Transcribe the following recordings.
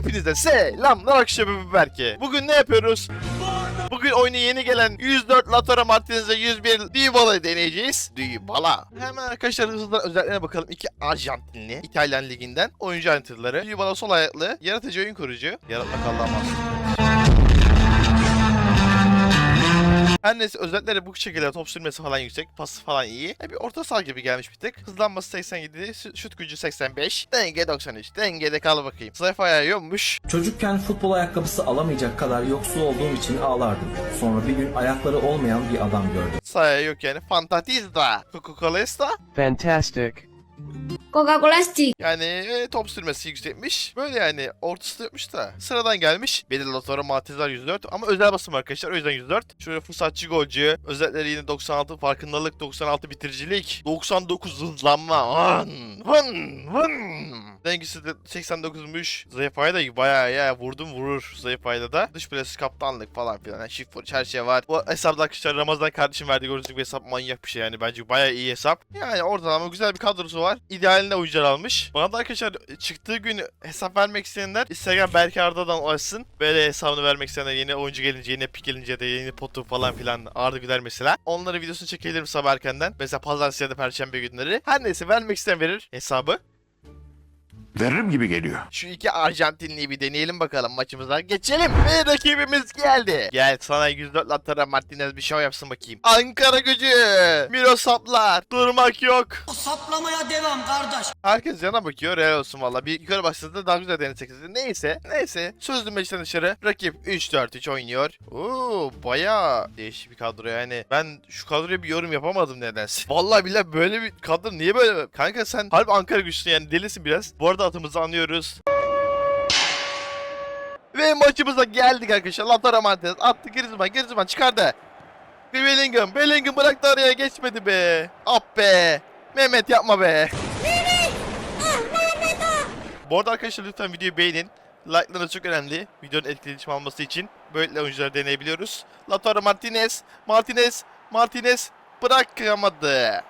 Hepinize selamlar akşamı belki. Bugün ne yapıyoruz? Bugün oyuna yeni gelen 104 Lautaro Martinez'e 101 Dybala'yı deneyeceğiz. Dybala. Hemen arkadaşlar hızlıdan özelliklerine bakalım. İki Arjantinli İtalyan liginden oyuncu ayrıntıları. Dybala sol ayaklı, yaratıcı oyun kurucu. Yaratmak Allah'a. Her neyse özellikleri bu şekilde top sürmesi falan yüksek, pası falan iyi. E bir orta saha gibi gelmiş bir tık. Hızlanması 87, şut- gücü 85, denge 93. Dengede kal bakayım. Zayıf ayağı yokmuş. Çocukken futbol ayakkabısı alamayacak kadar yoksul olduğum için ağlardım. Sonra bir gün ayakları olmayan bir adam gördüm. Saya yok yani. Fantatizda. Coca-Cola'sta. Fantastic. Coca-Cola Stick. Yani e, top sürmesi yüksekmiş. Böyle yani ortası yapmış da. Sıradan gelmiş. Belir Lautaro Martinez var 104 ama özel basım arkadaşlar o yüzden 104. Şöyle fırsatçı golcü. Özellikleri yine 96 farkındalık, 96 bitiricilik, 99 hızlanma. Vın, vın, vın. Dengesi de 89'muş. Zayıf ayda da bayağı ya vurdum vurur zayıf ayda da. Dış plası kaptanlık falan filan. Yani shift her şey var. Bu hesapta arkadaşlar Ramazan kardeşim verdiği gördüğünüz gibi hesap manyak bir şey yani. Bence bayağı iyi hesap. Yani ortalama güzel bir kadrosu var. İdealinde oyuncular almış. Bana da arkadaşlar çıktığı gün hesap vermek isteyenler Instagram Berke Arda'dan ulaşsın. Böyle hesabını vermek isteyenler yeni oyuncu gelince, yeni pik gelince de yeni potu falan filan Arda Güler mesela. Onları videosunu çekebilirim sabah erkenden. Mesela pazartesi ya da perşembe günleri. Her neyse vermek isteyen verir hesabı. Veririm gibi geliyor. Şu iki Arjantinliyi bir deneyelim bakalım maçımıza. Geçelim. Ve rakibimiz geldi. Gel sana 104 Lautaro Martinez bir show yapsın bakayım. Ankara gücü. Miro saplar. Durmak yok. Saplamaya devam kardeş. Herkes yana bakıyor. Real olsun valla. Bir yukarı başladı daha güzel denesek. Neyse. Neyse. Sözlü maçtan dışarı. Rakip 3-4-3 oynuyor. Oo baya değişik bir kadro yani. Ben şu kadroya bir yorum yapamadım nedense. Vallahi billahi böyle bir kadro niye böyle? Kanka sen harbi Ankara güçlü yani delisin biraz. Bu arada atımızı anlıyoruz. Ve maçımıza geldik arkadaşlar. Lautaro Martinez attı Griezmann. Griezmann çıkardı. Bellingham. Bellingham bıraktı araya geçmedi be. Ah be. Mehmet yapma be. Bu arada arkadaşlar lütfen videoyu beğenin. Like'larınız çok önemli. Videonun etkileşim alması için. Böyle oyuncuları deneyebiliyoruz. Lautaro Martinez. Martinez. Martinez. Bırakamadı.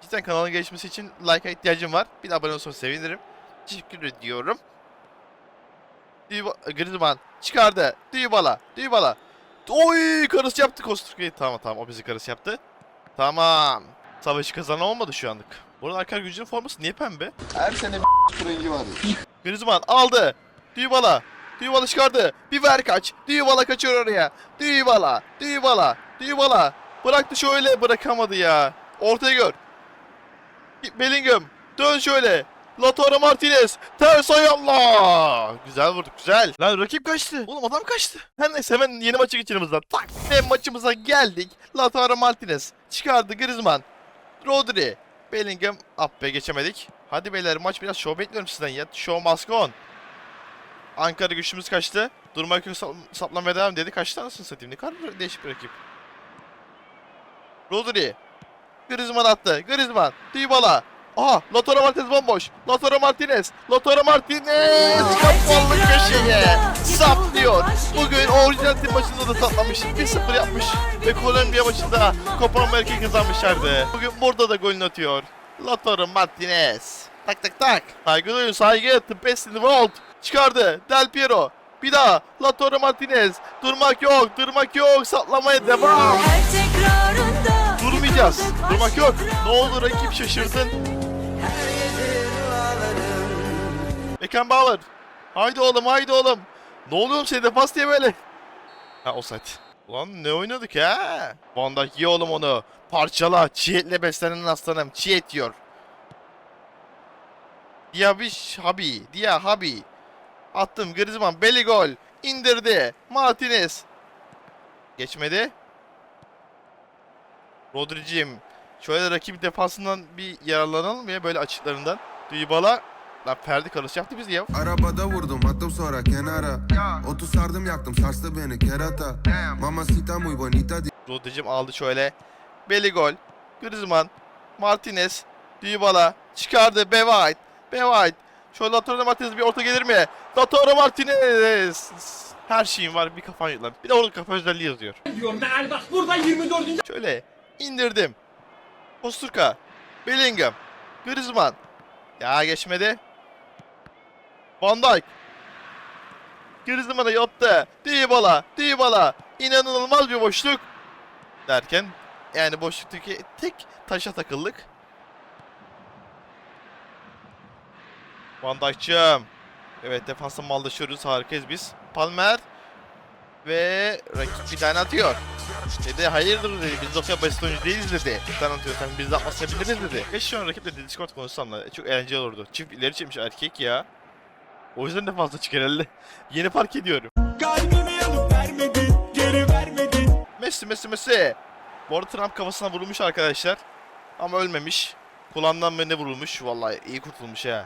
Cidden kanalın gelişmesi için like'a ihtiyacım var. Bir de abone olursanız sevinirim. Teşekkür ediyorum. Dyba- Griezmann çıkardı. Dybala. Dybala. Oy karısı yaptı Kosturka'yı. Tamam tamam o bizi karısı yaptı. Tamam. Savaşı kazanan olmadı şu anlık. Bu arada Ankara gücünün forması niye pembe? Her sene bir rengi var ya. Griezmann aldı. Dybala. Dybala çıkardı. Bir ver kaç. Dybala kaçıyor oraya. Dybala. Dybala. Dybala. Bıraktı şöyle bırakamadı ya. Ortaya gör. Bellingham. Dön şöyle. Lautaro Martinez. Ters ayağla. Güzel vurduk güzel. Lan rakip kaçtı. Oğlum adam kaçtı. Her neyse hemen yeni maça geçelim hızdan. Tak. Ve maçımıza geldik. Lautaro Martinez. Çıkardı Griezmann. Rodri. Bellingham. Ah be geçemedik. Hadi beyler maç biraz show bekliyorum sizden ya. Show must go on. Ankara güçlümüz kaçtı. Durmak yok saplamaya devam dedi. Kaçtı anasını satayım. Ne kadar değişik bir rakip. Rodri. Griezmann attı. Griezmann. Dybala. Aha Lautaro Martinez bomboş. Lautaro Martinez. Lautaro Martinez. Kapalı köşeye. Saplıyor. Bugün Arjantin maçında da saplamış. 1-0 yapmış. Ve Kolombiya maçında Copa Amerika'yı kazanmışlardı. Bugün burada da golünü atıyor. Lautaro Martinez. Tak tak tak. Saygı duyun saygı. The best in the world. Çıkardı. Del Piero. Bir daha. Lautaro Martinez. Durmak yok. Durmak yok. Saplamaya devam. Durmayacağız. Durmak yok. Ne oldu rakip şaşırdın. Beckenbauer. Haydi oğlum haydi oğlum. Ne oluyor senin defans diye böyle? Ha offside. Ulan ne oynadık ha? Van Dijk ye oğlum onu. Parçala. Çiğetle beslenen aslanım. Çiğ et yiyor. Diabiş Habi. Dia Habi. Attım Griezmann. Belly gol. İndirdi. Martinez. Geçmedi. Rodri'cim. Şöyle rakip defansından bir yararlanalım ya böyle açıklarından. Dybala. Lan Ferdi karısı yaptı bizi ya. Arabada vurdum attım sonra kenara Otu sardım yaktım sarstı beni kerata Mamacita muy bonita Rodri'cim aldı şöyle. Belly gol. Griezmann. Martinez. Dybala. Çıkardı. Bevaid. Bevaid. Şöyle Lautaro Martinez bir orta gelir mi? Lautaro Martinez. Her şeyin var bir kafan lan. Bir de orada kafa özelliği yazıyor. bak burada 24. Şöyle indirdim. Kosturka. Bellingham. Griezmann. Ya geçmedi. Van Dijk. Griezmann'a yattı. Dybala, Dybala. İnanılmaz bir boşluk. Derken yani boşluktaki tek taşa takıldık. Van Dijk'cığım. Evet defansa mallaşıyoruz. Harikayız biz. Palmer. Ve rakip bir tane atıyor. Dedi hayırdır dedi. Biz o kadar basit oyuncu değiliz dedi. Bir tane atıyorsan biz de atmasını biliriz dedi. Keşke şu an rakiple Discord konuşsam da çok eğlenceli olurdu. Çift ileri çekmiş erkek ya. O yüzden de fazla çıkar herhalde. Yeni fark ediyorum. Kalbimi alıp vermedin, geri vermedin. Messi Messi Messi. Bu arada Trump kafasına vurulmuş arkadaşlar. Ama ölmemiş. Kulağından mı ne vurulmuş. Vallahi iyi kurtulmuş ha.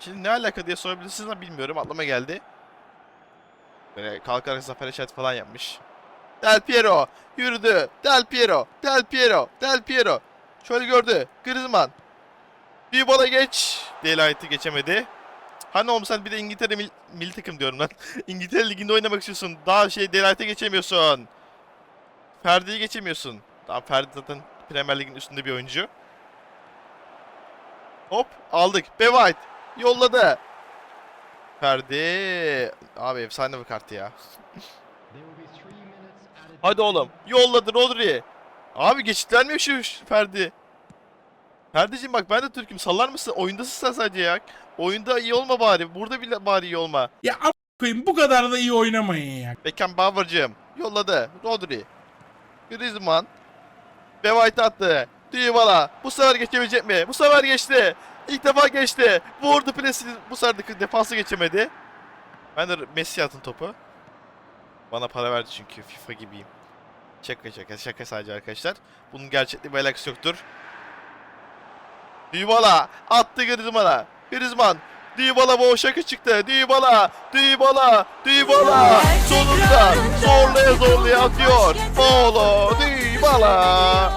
Şimdi ne alaka diye sorabilirsiniz ama bilmiyorum. Aklıma geldi. Böyle kalkarak zafer işareti falan yapmış. Del Piero yürüdü. Del Piero. Del Piero. Del Piero. Şöyle gördü. Griezmann. Dybala geç. Delight'ı geçemedi. Hani oğlum sen bir de İngiltere mil, milli takım diyorum lan. İngiltere liginde oynamak istiyorsun. Daha şey Delight'ı geçemiyorsun. Ferdi'yi geçemiyorsun. Tamam Ferdi zaten Premier Lig'in üstünde bir oyuncu. Hop aldık. Be yolladı. Ferdi. Abi efsane bir kart ya. Hadi oğlum. Yolladı Rodri. Abi geçit vermiyor şu Ferdi. Ferdi'cim bak ben de Türk'üm. Sallar mısın? Oyundasın sen sadece ya. Oyunda iyi olma bari. Burada bile bari iyi olma. Ya a- koyayım bu kadar da iyi oynamayın ya. Beckenbauer'cığım yolladı. Rodri. Griezmann. Be White attı. Dybala. Bu sefer geçebilecek mi? Bu sefer geçti. İlk defa geçti. Vurdu presi. Bu sefer de defansı geçemedi. Ben de Messi atın topu. Bana para verdi çünkü FIFA gibiyim. Şaka şaka şaka sadece arkadaşlar. Bunun gerçekliği bir alakası yoktur. Dybala attı Griezmann'a. Griezmann Dybala boşa çıktı. Dybala, Dybala, Dybala. Sonunda zorlaya zorlaya atıyor. Paulo Dybala.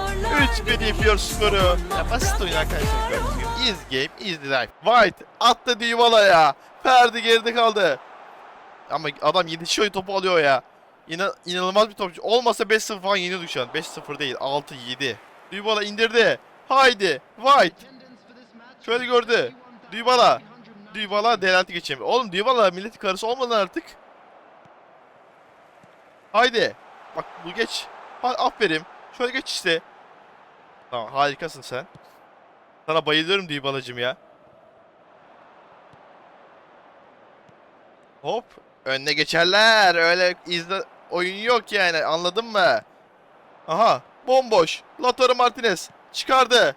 3-1 yapıyor skoru. Ya basit oyun arkadaşlar. Easy game, easy life. White attı Dybala'ya. Ferdi geride kaldı. Ama adam yetişiyor topu alıyor ya. İna inanılmaz bir topçu. Olmasa 5-0 falan yeniyorduk şu an. 5-0 değil 6-7. Dybala indirdi. Haydi. White. Şöyle gördü. Dybala. Dybala Delant'i geçemiyor. Oğlum Dybala millet karısı olmadan artık. Haydi. Bak bu geç. Ha, aferin. Şöyle geç işte. Tamam harikasın sen. Sana bayılıyorum Dybala'cım ya. Hop. Önüne geçerler. Öyle izle oyun yok yani anladın mı? Aha. Bomboş. Lautaro Martinez. Çıkardı.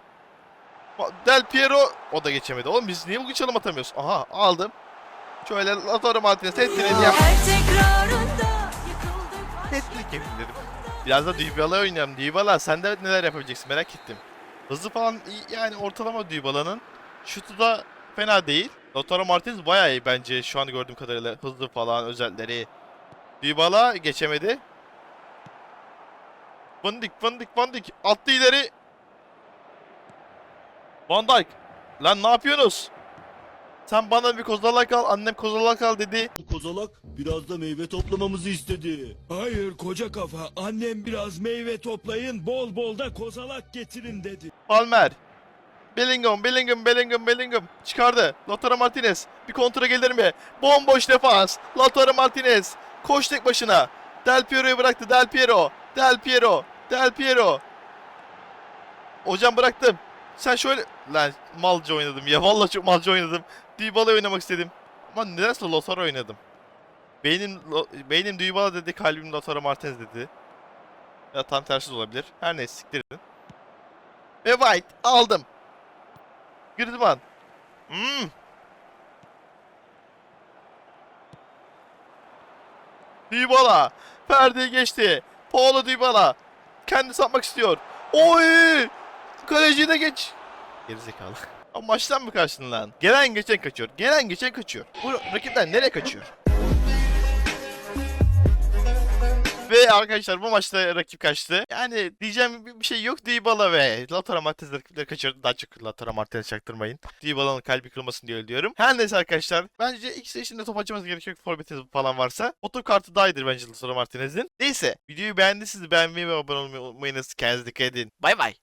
Del Piero o da geçemedi. Oğlum biz niye bugün çalım atamıyoruz? Aha aldım. Şöyle Lautaro Martinez hat-trick'ini yap. Hat-trick yapayım dedim. Biraz da Dybala oynayalım. Dybala sen de neler yapabileceksin merak ettim. Hızlı falan iyi yani ortalama Dybala'nın. Şutu da fena değil. Lautaro Martinez bayağı iyi bence şu an gördüğüm kadarıyla. Hızlı falan özellikleri. Dybala geçemedi. Dijk, Van Dijk. Attı ileri. Van Dijk. Lan ne yapıyorsunuz? Sen bana bir kozalak al, annem kozalak al dedi. Kozalak biraz da meyve toplamamızı istedi. Hayır koca kafa annem biraz meyve toplayın bol bol da kozalak getirin dedi. Palmer. Bellingham, Bellingham, Bellingham, Bellingham. Çıkardı. Lautaro Martinez. Bir kontra gelir mi? Bomboş defans. Lautaro Martinez. Koş tek başına. Del Piero'yu bıraktı. Del Piero. Del Piero. Del Piero. Hocam bıraktım. Sen şöyle... Lan malca oynadım ya. Vallahi çok malca oynadım. Dybala oynamak istedim. Ama nedense Lautaro oynadım. Beynim, beynim Dybala dedi. Kalbim Lautaro Martinez dedi. Ya tam tersi olabilir. Her neyse siktirin. Ve White aldım. Griezmann. Hmm. Dybala. Ferdi geçti. Paulo Dybala. Kendisi atmak istiyor. Oy! Kaleci de geç. Gerizekalı. Ama maçtan mı kaçtın lan? Gelen geçen kaçıyor. Gelen geçen kaçıyor. Bu rakipler nereye kaçıyor? Ve arkadaşlar bu maçta rakip kaçtı. Yani diyeceğim bir şey yok Dybala ve Lautaro Martinez rakipleri kaçırdı. Daha çok Lautaro Martinez çaktırmayın. Dybala'nın kalbi kırılmasın diye diyorum. Her neyse arkadaşlar. Bence ikisi için de top açması gerekiyor. Forvetiniz falan varsa. Otokartı daha iyidir bence Lautaro Martinez'in. Neyse. Videoyu beğendiyseniz beğenmeyi ve abone olmayı unutmayınız. Kendinize dikkat edin. Bay bay.